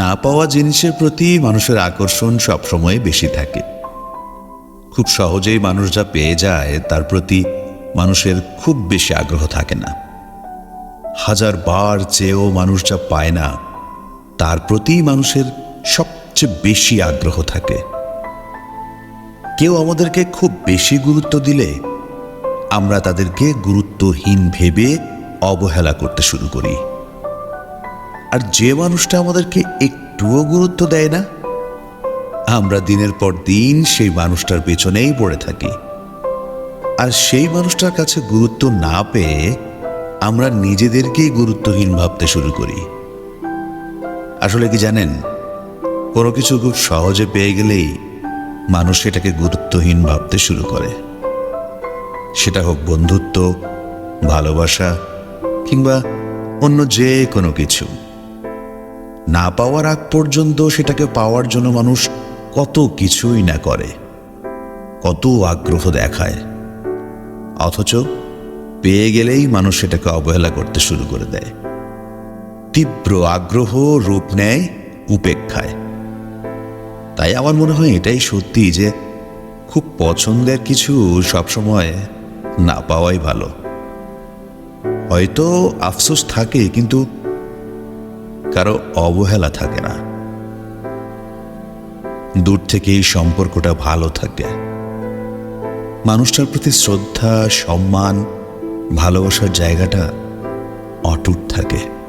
না পাওয়া জিনিসের প্রতি মানুষের আকর্ষণ সবসময় বেশি থাকে। খুব সহজেই মানুষ যা পেয়ে যায়, তার প্রতি মানুষের খুব বেশি আগ্রহ থাকে না। হাজার বার চেয়েও মানুষ যা পায় না, তার প্রতি মানুষের সবচেয়ে বেশি আগ্রহ থাকে। কেউ আমাদেরকে খুব বেশি গুরুত্ব দিলে, আমরা তাদেরকে গুরুত্বহীন ভেবে অবহেলা করতে শুরু করি। আর যে মানুষটা আমাদেরকে একটুও গুরুত্ব দেয় না, আমরা দিনের পর দিন সেই মানুষটার পেছনেই পড়ে থাকি। আর সেই মানুষটার কাছে গুরুত্ব না পেয়ে আমরা নিজেদেরকেই গুরুত্বহীন ভাবতে শুরু করি। আসলে কি জানেন, কোনো কিছু খুব সহজে পেয়ে গেলেই মানুষ সেটাকে গুরুত্বহীন ভাবতে শুরু করে। সেটা হোক বন্ধুত্ব, ভালোবাসা, কিংবা অন্য যে কোনো কিছু। না পাওয়ার আগ পর্যন্ত সেটাকে পাওয়ার জন্য মানুষ কত কিছুই না করে, কত আগ্রহ দেখায়। অথচ পেয়ে গেলেই মানুষ সেটাকে অবহেলা করতে শুরু করে দেয়। তীব্র আগ্রহ, রূপ নেয়, উপেক্ষায়। তাই আমার মনে হয় এটাই সত্যি যে খুব পছন্দের কিছু সবসময় না পাওয়াই ভালো। হয়তো আফসোস থাকে, কিন্তু কারও অবহেলা থাকে না। দূর থেকে এই সম্পর্কটা ভালো থাকে। মানুষটার প্রতি শ্রদ্ধা, সম্মান, ভালোবাসার জায়গাটা অটুট থাকে।